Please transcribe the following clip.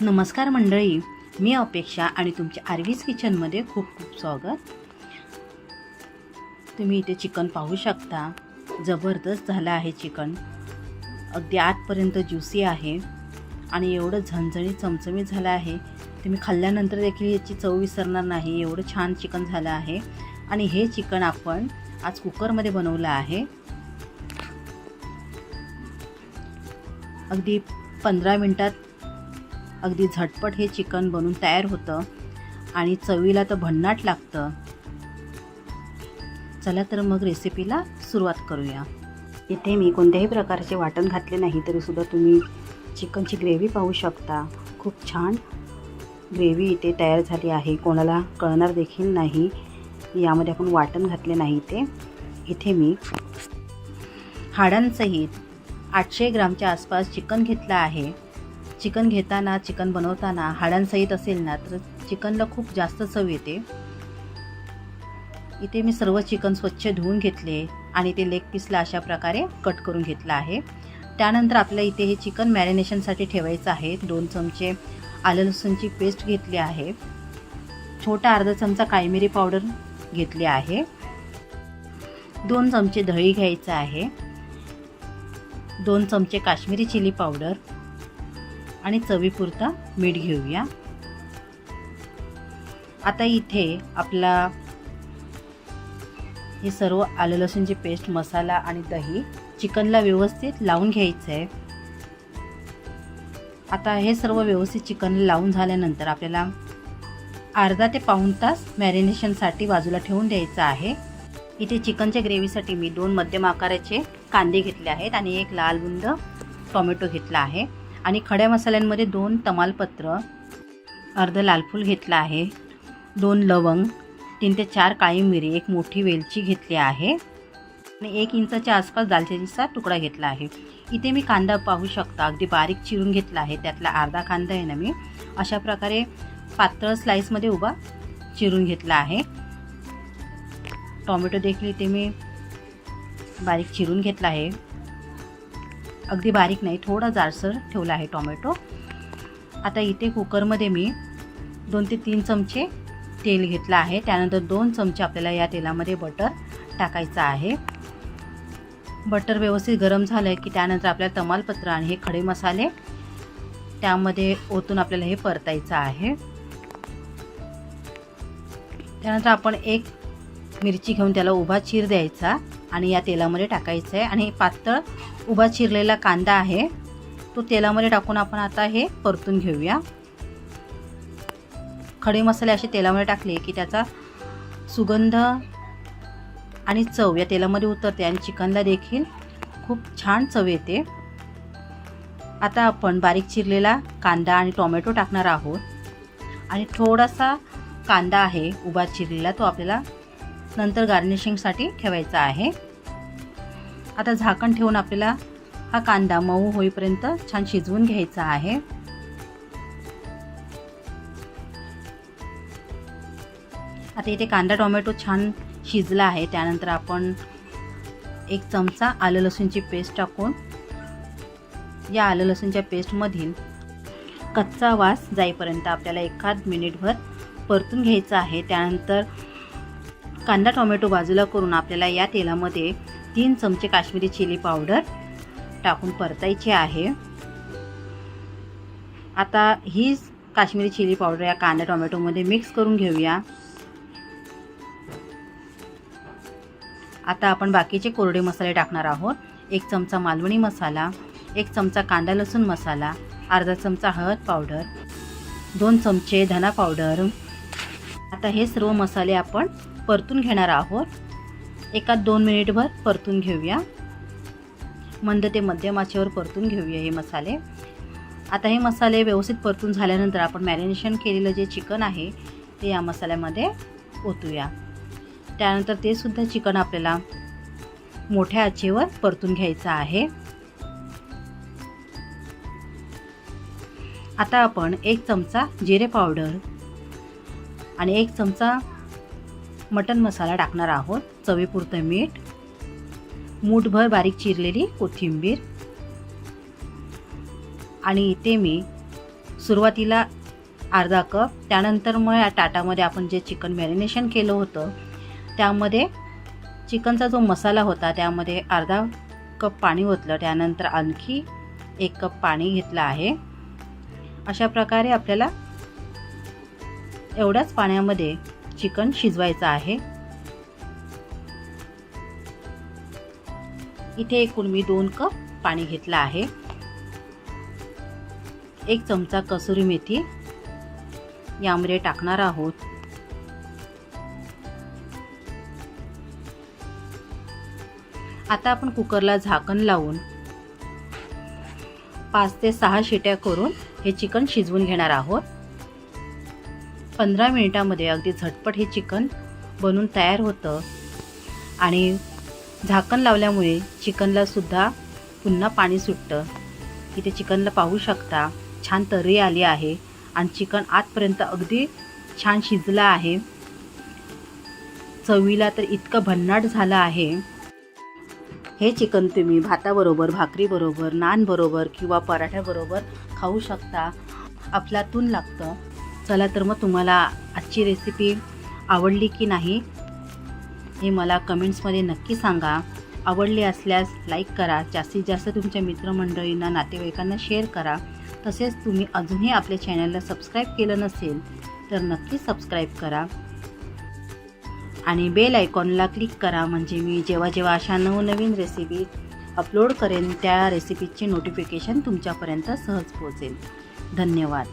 नमस्कार मंडळी. मी अपेक्षा आणि तुमच्या आरवीज किचनमध्ये खूप खूप स्वागत. तुम्ही इथे चिकन पाहू शकता. जबरदस्त झालं आहे चिकन. अगदी आतपर्यंत ज्युसी आहे. आणि एवढं झणझणीत चमचमीत झालं आहे. तुम्ही खाल्ल्यानंतर देखील याची चव विसरणार नाही. एवढं छान चिकन झालं आहे. आणि हे चिकन आपण आज कुकरमध्ये बनवलं आहे. अगदी पंधरा मिनटात अगदी झटपट हे चिकन बनून तयार होतं. आणि चवीला तर भन्नाट लागतं. चला तर मग रेसिपीला सुरुवात करूया. इथे मी कोणत्याही प्रकारचे वाटण घातले नाही तरीसुद्धा तुम्ही चिकनची ग्रेव्ही पाहू शकता. खूप छान ग्रेव्ही इथे तयार झाली आहे. कोणाला कळणार देखील नाही. यामध्ये आपण वाटण घातले नाही ते इथे मी हाडांसहित आठशे ग्रामच्या आसपास चिकन घेतलं आहे. चिकन घेताना चिकन बनवताना हाडांसहित असेल ना तर चिकनला खूप जास्त चव येते. इथे मी सर्व चिकन स्वच्छ धुवून घेतले आणि ते लेग पीसला अशा प्रकारे कट करून घेतलं आहे. त्यानंतर आपल्याला इथे हे चिकन मॅरिनेशनसाठी ठेवायचं आहे. दोन चमचे आलं लसूणची पेस्ट घेतली आहे. छोटा अर्धा चमचा काळमिरी पावडर घेतली आहे. दोन चमचे दही घ्यायचं आहे. दोन चमचे काश्मीरी चिली पावडर आणि चवीपुरता मीठ घेऊया. आता इथे आपला हे सर्व आलं लसूणची पेस्ट मसाला आणि दही चिकनला व्यवस्थित लावून घ्यायचं आहे आता हे सर्व व्यवस्थित चिकन लावून झाल्यानंतर आपल्याला अर्धा ते पाऊण तास मॅरिनेशनसाठी बाजूला ठेवून द्यायचं आहे. इथे चिकनच्या ग्रेव्हीसाठी मी दोन मध्यम आकाराचे कांदे घेतले आहेत आणि एक लाल बुंद टोमॅटो घेतला आहे. आणि खड्या मसाल्यांमध्ये दोन तमालपत्र अर्ध लालफूल घेतलं आहे दोन लवंग तीन ते चार काळी मिरी एक मोठी वेलची घेतली आहे आणि एक इंचाच्या आसपास दालचिनीचा तुकडा घेतला आहे. इथे मी कांदा पाहू शकता अगदी बारीक चिरून घेतला आहे त्यातला अर्धा कांदा आहे ना मी अशा प्रकारे पातळ स्लाईसमध्ये उभा चिरून घेतला आहे. टॉमॅटो देखील इथे मी बारीक चिरून घेतला आहे. अगदी बारीक नाही थोडा जाडसर ठेवला आहे टोमॅटो. आता इथे कुकरमध्ये मी दोन ते तीन चमचे तेल घेतलं आहे. त्यानंतर दोन चमचे आपल्याला या तेलामध्ये बटर टाकायचं आहे. बटर व्यवस्थित गरम झालं आहे की त्यानंतर आपल्याला तमालपत्र आणि हे खडे मसाले त्यामध्ये ओतून आपल्याला हे परतायचं आहे. त्यानंतर आपण एक मिरची घेऊन त्याला उभा चीर द्यायचा. आणि या तेलामध्ये टाकायचं आहे आणि पातळ उभा चिरलेला कांदा आहे. तो तेलामध्ये टाकून आपण आता हे परतून घेऊया. खडे मसाले असे तेलामध्ये टाकले की त्याचा सुगंध आणि चव या तेलामध्ये उतरते आणि चिकनला देखील खूप छान चव येते. आता आपण बारीक चिरलेला कांदा आणि टोमॅटो टाकणार आहोत. आणि थोडासा कांदा आहे उभा चिरलेला तो आपल्याला नंतर गार्निशिंगसाठी ठेवायचा आहे. आता झाकण ठेवून आपल्याला हा कांदा मऊ होईपर्यंत छान शिजवून घ्यायचा आहे. आता इथे कांदा टोमॅटो छान शिजला आहे. त्यानंतर आपण एक चमचा आलं लसूणची पेस्ट टाकून या आलं लसूणच्या पेस्टमधील कच्चा वास जाईपर्यंत आपल्याला एखाद मिनिटभर परतून घ्यायचं आहे. त्यानंतर कांदा टोमॅटो बाजूला करून आपल्याला या तेलामध्ये तीन चमचे काश्मीरी चिली पावडर टाकून परतायची आहे. आता ही काश्मीरी चिली पावडर या कांदा टोमॅटोमध्ये मिक्स करून घेऊया. आता आपण बाकीचे कोरडे मसाले टाकणार आहोत. एक चमचा मालवणी मसाला एक चमचा कांदा लसूण मसाला अर्धा चमचा हळद पावडर दोन चमचे धना पावडर. आता हे सर्व मसाले आपण परतून घेणार आहोत. एका दोन मिनिटभर परतून घेऊया. मंद ते मध्यम आचेवर परतून घेऊया हे मसाले. आता हे मसाले व्यवस्थित परतून झाल्यानंतर आपण मॅरिनेशन केलेलं जे चिकन आहे ते या मसाल्यामध्ये ओतूया. त्यानंतर ते सुद्धा चिकन आपल्याला मोठ्या आचेवर परतून घ्यायचं आहे. आता आपण एक चमचा जिरे पावडर आणि एक चमचा मटन मसाला टाकणार आहोत चवीपुरतं मीठ मूठभर बारीक चिरलेली कोथिंबीर आणि इथे मी सुरुवातीला अर्धा कप त्यानंतर मग या ताटामध्ये आपण जे चिकन मॅरिनेशन केलं होतं त्यामध्ये चिकनचा जो मसाला होता त्यामध्ये अर्धा कप पाणी ओतलं त्यानंतर आणखी एक कप पाणी घेतलं आहे. अशा प्रकारे आपल्याला एवढ्याच पाण्यामध्ये चिकन शिजवायचं आहे. इथे एकूण मी दोन कप पाणी घेतलं आहे. एक चमचा कसुरी मेथी. यामध्ये टाकणार आहोत. आता आपण कुकरला झाकण लावून पाच ते सहा शिट्या करून हे चिकन शिजवून घेणार आहोत. पंधरा मिनिटामध्ये अगदी झटपट हे चिकन बनून तयार होतं. आणि झाकण लावल्यामुळे चिकनला सुद्धा पुन्हा पाणी सुटतं. इथे चिकनला पाहू शकता छान तर्री आली आहे आणि चिकन आतपर्यंत अगदी छान शिजलं आहे. चवीला तर इतकं भन्नाट झालं आहे. हे चिकन तुम्ही भाताबरोबर भाकरीबरोबर नानबरोबर किंवा पराठ्याबरोबर खाऊ शकता. आपल्यातून लागतं. चला तर मग तुम्हाला आजची रेसिपी आवडली की नाही हे मला कमेंट्समध्ये नक्की सांगा. आवडली असल्यास लाईक करा. जास्तीत जास्त तुमच्या मित्रमंडळींना नातेवाईकांना शेअर करा. तसेच तुम्ही अजूनही आपल्या चॅनलला सबस्क्राईब केलं नसेल तर नक्की सबस्क्राईब करा. आणि बेल आयकॉनला क्लिक करा. म्हणजे मी जेव्हा जेव्हा अशा नवनवीन रेसिपी अपलोड करेन त्या रेसिपीचे नोटिफिकेशन तुमच्यापर्यंत सहज पोहोचेल. धन्यवाद.